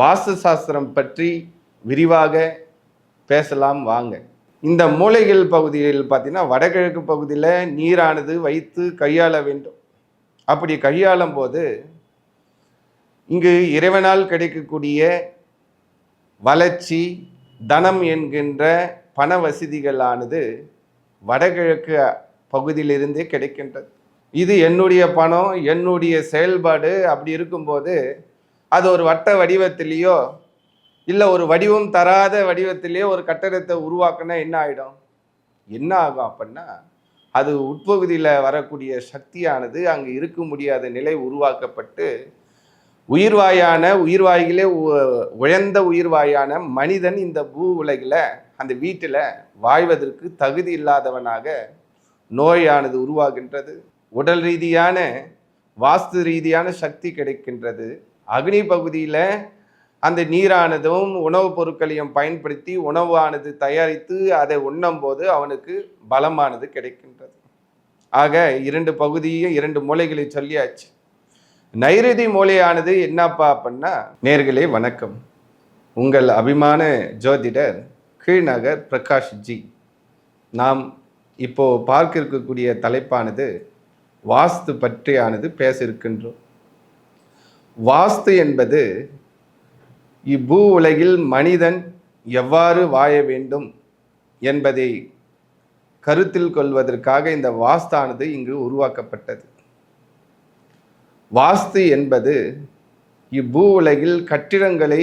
வாஸ்து சாஸ்திரம் பற்றி விரிவாக பேசலாம் வாங்க. இந்த மூலைகள் பகுதியில் பார்த்தீங்கன்னா வடகிழக்கு பகுதியில் நீரானது வைத்து கையாள வேண்டும். அப்படி கையாளும் போது இங்கு இறைவனால் கிடைக்கக்கூடிய வளர்ச்சி தனம் என்கின்ற பண வசதிகளானது வடகிழக்கு பகுதியிலிருந்தே கிடைக்கின்றது. இது என்னுடைய பணம் என்னுடைய செயல்பாடு அப்படி இருக்கும்போது அது ஒரு வட்ட வடிவத்திலேயோ இல்லை ஒரு வடிவம் தராத வடிவத்திலேயோ ஒரு கட்டடத்தை உருவாக்குனா என்ன ஆகிடும் என்ன ஆகும் அப்படின்னா அது உட்பகுதியில் வரக்கூடிய சக்தியானது அங்கே இருக்க முடியாத நிலை உருவாக்கப்பட்டு உயிர்வாயான உயிர்வாயிலே உ- உயர்ந்த உயிர்வாயான மனிதன் இந்த பூ உலகில் அந்த வீட்டில் வாழ்வதற்கு தகுதி இல்லாதவனாக நோயானது உருவாகின்றது. உடல் ரீதியான வாஸ்து ரீதியான சக்தி கிடைக்கின்றது. அக்னி பகுதியில் அந்த நீரானதும் உணவுப் பொருட்களையும் பயன்படுத்தி உணவானது தயாரித்து அதை உண்ணும்போது அவனுக்கு பலமானது கிடைக்கின்றது. ஆக இரண்டு பகுதியும் இரண்டு மூலைகளை சொல்லியாச்சு. நைருதி மூலையானது என்னப்பா அப்படின்னா நேர்களே வணக்கம். உங்கள் அபிமான ஜோதிடர் கீழ்நகர் பிரகாஷ் ஜி. நாம் இப்போ பார்க்க இருக்கக்கூடிய தலைப்பானது வாஸ்து பற்றியானது பேச இருக்கின்றோம் வாஸ்து என்பது இப்பூ உலகில் மனிதன் எவ்வாறு வாழ வேண்டும் என்பதை கருத்தில் கொள்வதற்காக இந்த வாஸ்தானது இங்கு உருவாக்கப்பட்டது. வாஸ்து என்பது இப்பூ உலகில் கட்டிடங்களை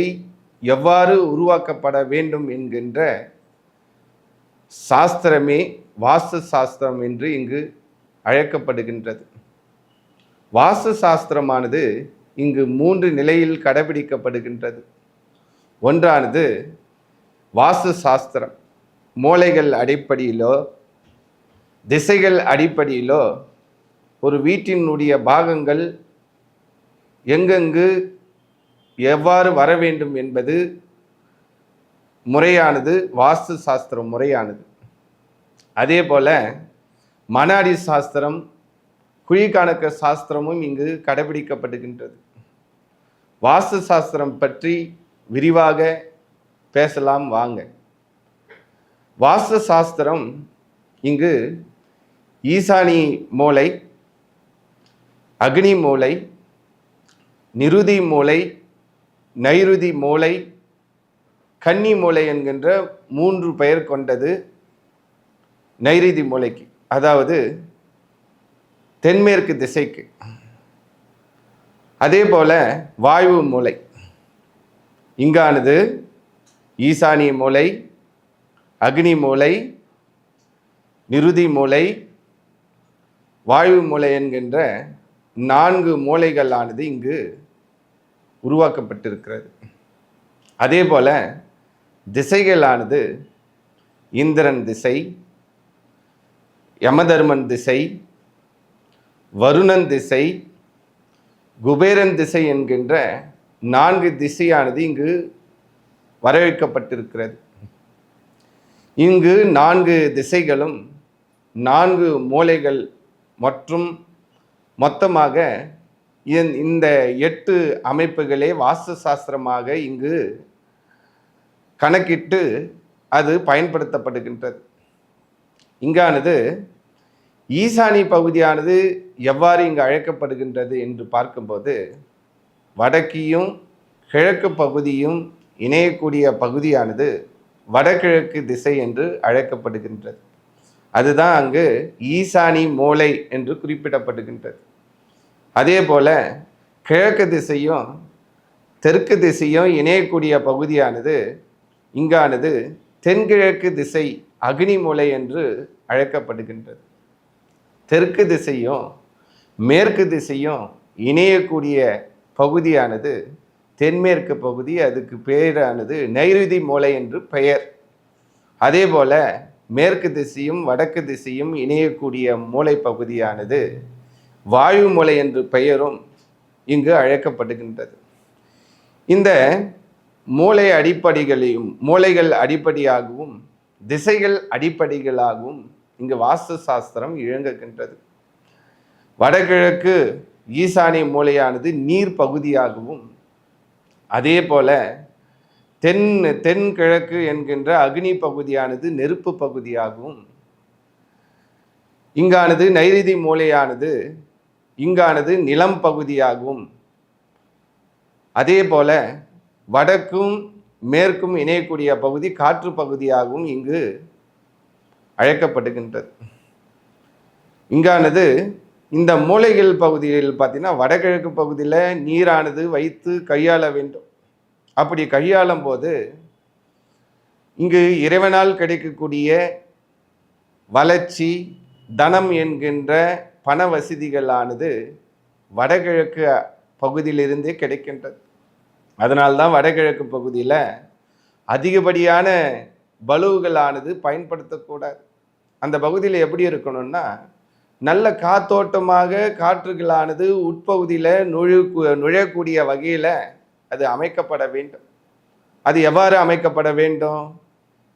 எவ்வாறு உருவாக்கப்பட வேண்டும் என்கின்ற சாஸ்திரமே வாஸ்து சாஸ்திரம் என்று இங்கு அழைக்கப்படுகின்றது. வாஸ்து சாஸ்திரமானது இங்கு மூன்று நிலையில் கடைபிடிக்கப்படுகின்றது. ஒன்றானது வாஸ்து சாஸ்திரம் மூளைகள் அடிப்படையிலோ திசைகள் அடிப்படையிலோ ஒரு வீட்டினுடைய பாகங்கள் எங்கெங்கு எவ்வாறு வர வேண்டும் என்பது முறையானது வாஸ்து சாஸ்திரம் முறையானது. அதே போல் மனாடி சாஸ்திரம் குழிக்கணக்க சாஸ்திரமும் இங்கு கடைபிடிக்கப்படுகின்றது. வாஸ்து சாஸ்திரம் பற்றி விரிவாக பேசலாம் வாங்க. வாஸ்து சாஸ்திரம் இங்கு ஈசானி மூலை அக்னி மூலை நிருதி மூலை நைருதி மூலை கன்னி மூலை என்கின்ற மூன்று பெயர் கொண்டது நைருதி மூலைக்கு. அதாவது தென்மேற்கு திசைக்கு. அதே போல் வாயு மூலை இங்கானது ஈசானிய மூலை அக்னி மூலை நிருதி மூலை வாயு மூலை என்கின்ற நான்கு மூலைகளானது இங்கு உருவாக்கப்பட்டிருக்கிறது. அதே போல் திசைகளானது இந்திரன் திசை யமதர்மன் திசை வருணன் திசை குபேரன் திசை என்கின்ற நான்கு திசையானது இங்கு வரவேற்கப்பட்டிருக்கிறது. இங்கு நான்கு திசைகளும் நான்கு மூலைகள் மற்றும் மொத்தமாக இந்த- இந்த எட்டு அமைப்புகளே வாஸ்து சாஸ்திரமாக இங்கு கணக்கிட்டு அது பயன்படுத்தப்படுகின்றது. இங்கானது ஈசானி பகுதியானது எவ்வாறு இங்கு அழைக்கப்படுகின்றது என்று பார்க்கும்போது வடக்கியும் கிழக்கு பகுதியும் இணையக்கூடிய பகுதியானது வடகிழக்கு திசை என்று அழைக்கப்படுகின்றது. அதுதான் அங்கு ஈசானி மூலை என்று குறிப்பிடப்படுகின்றது. அதே போல கிழக்கு திசையும் தெற்கு திசையும் இணையக்கூடிய பகுதியானது இங்கானது தென்கிழக்கு திசை அக்னி மூலை என்று அழைக்கப்படுகின்றது. தெற்கு திசையும் மேற்கு திசையும் இணையக்கூடிய பகுதியானது தென்மேற்கு பகுதி அதுக்கு பேரானது நைருதி மூலை என்று பெயர். அதே போல் மேற்கு திசையும் வடக்கு திசையும் இணையக்கூடிய மூளை பகுதியானது வாயு மூலை என்று பெயரும் இங்கு அழைக்கப்படுகின்றது. இந்த மூளை அடிப்படைகளையும் மூளைகள் அடிப்படையாகவும் திசைகள் அடிப்படைகளாகவும் இங்கு வாஸ்து சாஸ்திரம் இழங்குகின்றது வடகிழக்கு ஈசானிய மூலையானது நீர் பகுதியாகவும் அதே போல தென் தென்கிழக்கு என்கின்ற அக்னி பகுதியானது நெருப்பு பகுதியாகவும் இங்கானது நைருதி மூலையானது இங்கானது நிலம் பகுதியாகவும் அதே போல வடக்கும் மேற்கும் இணையக்கூடிய பகுதி காற்று பகுதியாகவும் இங்கு அழைக்கப்படுகின்றது. இங்கானது இந்த மூலைகள் பகுதியில் பார்த்தீங்கன்னா வடகிழக்கு பகுதியில் நீரானது வைத்து கையாள வேண்டும். அப்படி கையாளும் போது இங்கு இறைவனால் கிடைக்கக்கூடிய வளர்ச்சி தனம் என்கின்ற பண வசதிகளானது வடகிழக்கு பகுதியிலிருந்தே கிடைக்கின்றது. அதனால்தான் வடகிழக்கு பகுதியில் அதிகப்படியான பலுவுகளானது பயன்படுத்தக்கூடாது. அந்த பகுதியில் எப்படி இருக்கணும்னா நல்ல காத்தோட்டமாக காற்றுகளானது உட்பகுதியில் நுழு நுழையக்கூடிய வகையில் அது அமைக்கப்பட வேண்டும். அது எவ்வாறு அமைக்கப்பட வேண்டும்?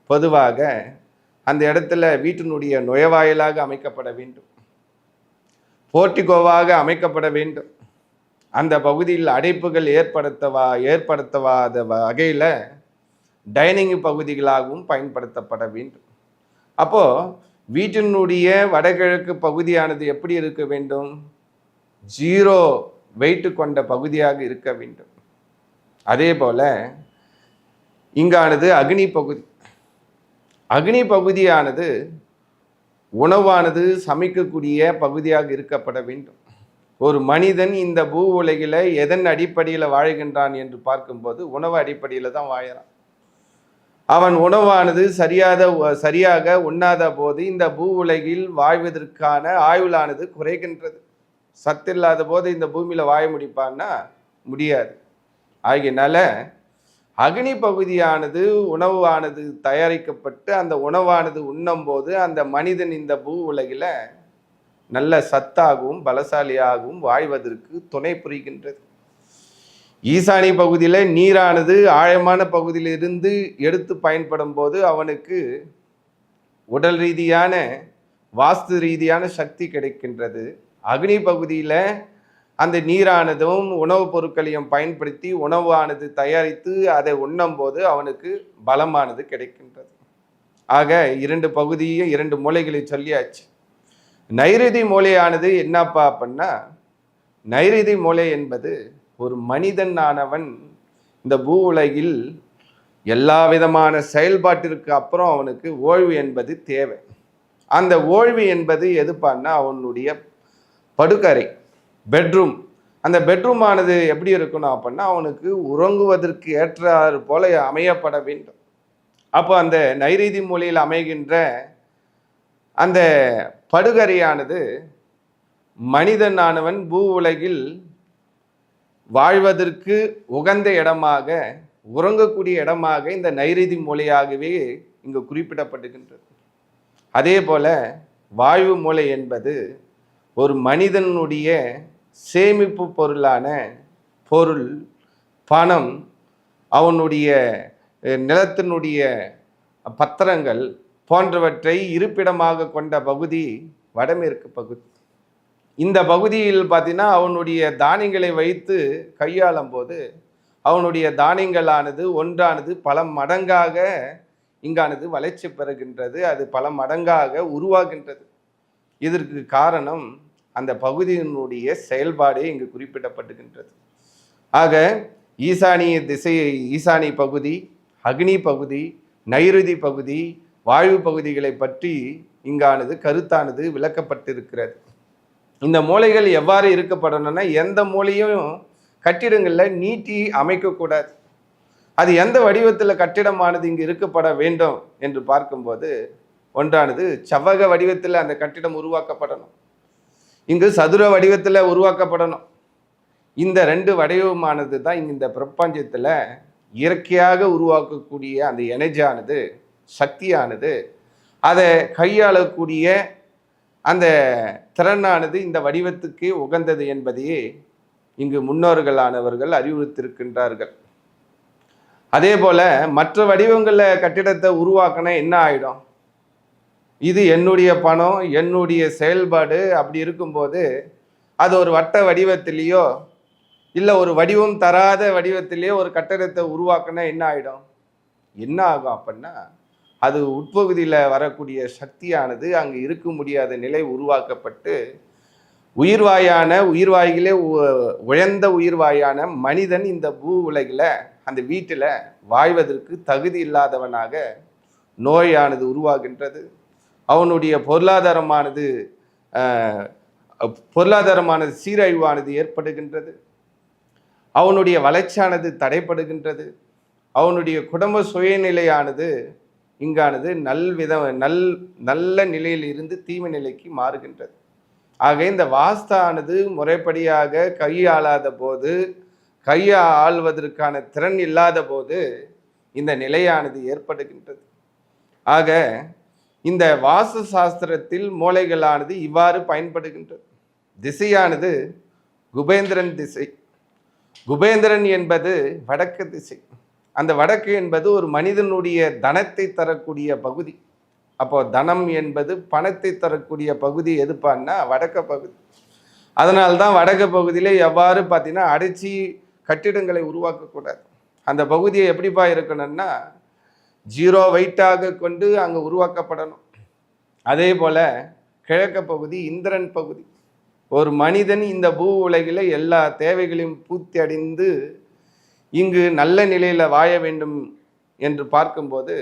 பொதுவாக அந்த இடத்துல வீட்டினுடைய நுழைவாயிலாக அமைக்கப்பட வேண்டும். போர்ட்டிகோவாக அமைக்கப்பட வேண்டும். அந்த பகுதியில் அடைப்புகள் ஏற்படுத்தவா ஏற்படுத்தவாத வகையில் டைனிங் பகுதிகளாகவும் பயன்படுத்தப்பட வேண்டும். அப்போது வீட்டினுடைய வடகிழக்கு பகுதியானது எப்படி இருக்க வேண்டும்? ஜீரோ வெயிட் கொண்ட பகுதியாக இருக்க வேண்டும். அதே போல் இங்கானது அக்னி பகுதி. அக்னி பகுதியானது உணவானது சமைக்கக்கூடிய பகுதியாக இருக்கப்பட வேண்டும். ஒரு மனிதன் இந்த பூ உலகில் எதன் அடிப்படையில் வாழ்கின்றான் என்று பார்க்கும்போது உணவு அடிப்படையில் தான் வாழறான். அவன் உணவானது சரியாத சரியாக உண்ணாத போது இந்த பூ உலகில் வாழ்வதற்கான ஆயுளானது குறைகின்றது. சத்தில்லாத போது இந்த பூமியில் வாய முடிப்பான்னா முடியாது. ஆகியனால அக்னி பகுதியானது உணவானது தயாரிக்கப்பட்டு அந்த உணவானது உண்ணும் போது அந்த மனிதன் இந்த பூ உலகில் நல்ல சத்தாகவும் பலசாலியாகவும் வாழ்வதற்கு துணை புரிகின்றது. ஈசானி பகுதியில் நீரானது ஆழமான பகுதியிலிருந்து எடுத்து பயன்படும் போது அவனுக்கு உடல் ரீதியான வாஸ்து ரீதியான சக்தி கிடைக்கின்றது. அக்னி பகுதியில் அந்த நீரானதும் உணவுப் பொருட்களையும் பயன்படுத்தி உணவானது தயாரித்து அதை உண்ணும் போது அவனுக்கு பலமானது கிடைக்கின்றது. ஆக இரண்டு பகுதியும் இரண்டு மூலைகளை சொல்லியாச்சு. நைருதி மூலையானது என்னப்பா அப்படின்னா நைருதி மூலை என்பது ஒரு மனிதன் ஆனவன் இந்த பூ உலகில் எல்லா விதமான செயல்பாட்டிற்கு அப்புறம் அவனுக்கு ஓய்வு என்பது தேவை. அந்த ஓய்வு என்பது எதுப்பான்னா அவனுடைய படுக்கறை பெட்ரூம் அந்த பெட்ரூமானது எப்படி இருக்கணும் அப்படின்னா அவனுக்கு உறங்குவதற்கு ஏற்றாறு போல அமையப்பட வேண்டும். அப்போ அந்த நைரீதி மொழியில் அமைகின்ற அந்த படுகரையானது மனிதனானவன் பூ உலகில் வாழ்வதற்கு உகந்த இடமாக உறங்கக்கூடிய இடமாக இந்த நைரதி மூலையாகவே இங்கு குறிப்பிடப்படுகின்றது அதே போல வாழ்வு மூலை என்பது ஒரு மனிதனுடைய சேமிப்பு பொருளான பொருள் பணம் அவனுடைய நிலத்தினுடைய பத்திரங்கள் போன்றவற்றை இருப்பிடமாக கொண்ட பகுதி வடமேற்கு பகுதி. இந்த பகுதியில் பார்த்தீங்கன்னா அவனுடைய தானியங்களை வைத்து கையாளும் போது அவனுடைய தானியங்களானது ஒன்றானது பல மடங்காக இங்கானது வளர்ச்சி பெறுகின்றது. அது பல மடங்காக உருவாகின்றது. இதற்கு காரணம் அந்த பகுதியினுடைய செயல்பாடே இங்கு குறிப்பிடப்படுகின்றது ஆக ஈசானிய திசை ஈசானி பகுதி அக்னி பகுதி நைருதி பகுதி வாழ்வு பகுதிகளை பற்றி இங்கானது கருத்தானது விளக்கப்பட்டிருக்கிறது. இந்த மூளைகள் எவ்வாறு இருக்கப்படணும்னா எந்த மூலையும் கட்டிடங்களில் நீட்டி அமைக்கக்கூடாது அது எந்த வடிவத்தில் கட்டிடமானது இங்கு இருக்கப்பட வேண்டும் என்று பார்க்கும்போது ஒன்றானது செவ்வக வடிவத்தில் அந்த கட்டிடம் உருவாக்கப்படணும். இங்கு சதுர வடிவத்தில் உருவாக்கப்படணும். இந்த ரெண்டு வடிவமானது தான் இங்கே இந்த பிரபஞ்சத்தில் இயற்கையாக உருவாக்கக்கூடிய அந்த எனர்ஜியானது சக்தியானது அதை கையாளக்கூடிய அந்த திறனானது இந்த வடிவத்துக்கு உகந்தது என்பதையே இங்கு முன்னோர்களானவர்கள் அறிவுறுத்திருக்கின்றார்கள் அதே போல் மற்ற வடிவங்களில் கட்டிடத்தை உருவாக்கினா என்ன ஆகிடும் இது என்னுடைய பணம் என்னுடைய செயல்பாடு அப்படி இருக்கும்போது அது ஒரு வட்ட வடிவத்திலேயோ இல்லை ஒரு வடிவம் தராத வடிவத்திலேயோ ஒரு கட்டடத்தை உருவாக்கினா என்ன ஆகிடும் என்ன ஆகும் அப்படின்னா அது உட்பகுதியில் வரக்கூடிய சக்தியானது அங்கே இருக்க முடியாத நிலை உருவாக்கப்பட்டு உயிர்வாயான உயிர்வாய்களே உ- உயர்ந்த உயிர்வாயான மனிதன் இந்த பூ உலகில் அந்த வீட்டில் வாழ்வதற்கு தகுதி இல்லாதவனாக நோயானது உருவாகின்றது. அவனுடைய பொருளாதாரமானது பொருளாதாரமானது சீரழிவானது ஏற்படுகின்றது. அவனுடைய வளர்ச்சியானது தடைப்படுகின்றது அவனுடைய குடும்ப சுயநிலையானது இங்கானது நல்வித நல் நல்ல நிலையில் இருந்து தீமை நிலைக்கு மாறுகின்றது. ஆக இந்த வாஸ்தானது முறைப்படியாக கையாளாத போது கையா ஆள்வதற்கான திறன் இல்லாத போது இந்த நிலையானது ஏற்படுகின்றது. ஆக இந்த வாஸ்து சாஸ்திரத்தில் மூளைகளானது இவ்வாறு பயன்படுகின்றது. திசையானது குபேந்திரன் திசை. குபேந்திரன் என்பது வடக்கு திசை. அந்த வடக்கு என்பது ஒரு மனிதனுடைய தனத்தை தரக்கூடிய பகுதி. அப்போ தனம் என்பது பணத்தை தரக்கூடிய பகுதி எதுப்பான்னா வடக்க பகுதி. அதனால்தான் வடக்கு பகுதியில் எவ்வாறு பார்த்தீங்கன்னா அடைச்சி கட்டிடங்களை உருவாக்கக்கூடாது. அந்த பகுதியை எப்படிப்பா இருக்கணும்னா ஜீரோ வெயிட்டாக கொண்டு அங்கே உருவாக்கப்படணும். அதே போல் கிழக்க பகுதி இந்திரன் பகுதி. ஒரு மனிதன் இந்த பூ உலகில் எல்லா தேவைகளையும் பூர்த்தி அடைந்து இங்கு நல்ல நிலையில் வாழ வேண்டும் என்று பார்க்கும்போது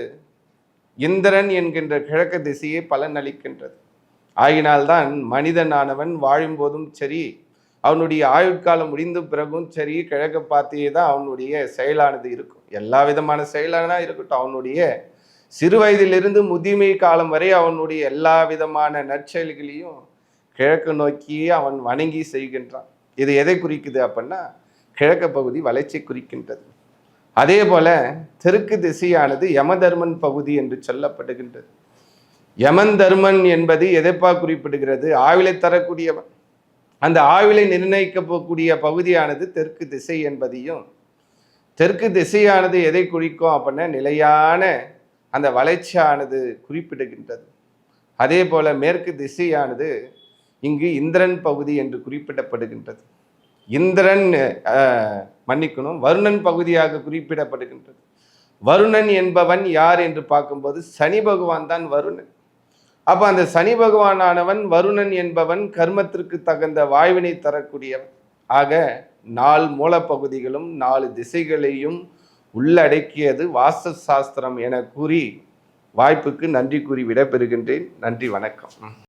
இந்திரன் என்கின்ற கிழக்கு திசையை பலனளிக்கின்றது ஆகினால்தான் மனிதனானவன் வாழும்போதும் சரி அவனுடைய ஆயுட்காலம் முடிந்த பிறகும் சரி கிழக்கு பார்த்தியே தான் அவனுடைய செயலானது இருக்கும். எல்லா விதமான செயலானா இருக்கட்டும் அவனுடைய சிறு வயதிலிருந்து முதுமை காலம் வரை அவனுடைய எல்லா விதமான நற்செயல்களையும் கிழக்கு நோக்கியே அவன் வணங்கி செய்கின்றான். இது எதை குறிக்குது அப்படின்னா கிழக்கு பகுதி வளர்ச்சி குறிக்கின்றது. அதே போல தெற்கு திசையானது யமதர்மன் பகுதி என்று சொல்லப்படுகின்றது. யமன் தர்மன் என்பது எதைப்பா குறிப்பிடுகிறது? ஆவிலை தரக்கூடியவன். அந்த ஆவிலை நிர்ணயிக்கக்கூடிய பகுதியானது தெற்கு திசை என்பதையும் தெற்கு திசையானது எதை குறிக்கும் அப்படின்னா நிலையான அந்த வளர்ச்சியானது குறிப்பிடுகின்றது. அதே போல மேற்கு திசையானது இங்கு இந்திரன் பகுதி என்று குறிப்பிடப்படுகின்றது. இந்திரன் மன்னிக்கணும். வருணன் பகுதியாக குறிப்பிடப்படுகின்றது. வருணன் என்பவன் யார் என்று பார்க்கும்போது சனி பகவான் தான் வருணன். அப்ப அந்த சனி பகவானானவன் வருணன் என்பவன் கர்மத்திற்கு தகுந்த வாய்வினை தரக்கூடியவன். ஆக நாலு மூலப்பகுதிகளும் நாலு திசைகளையும் உள்ளடக்கியது வாஸ்து சாஸ்திரம் என கூறி வாய்ப்புக்கு நன்றி கூறி விடைபெறுகின்றேன். நன்றி வணக்கம்.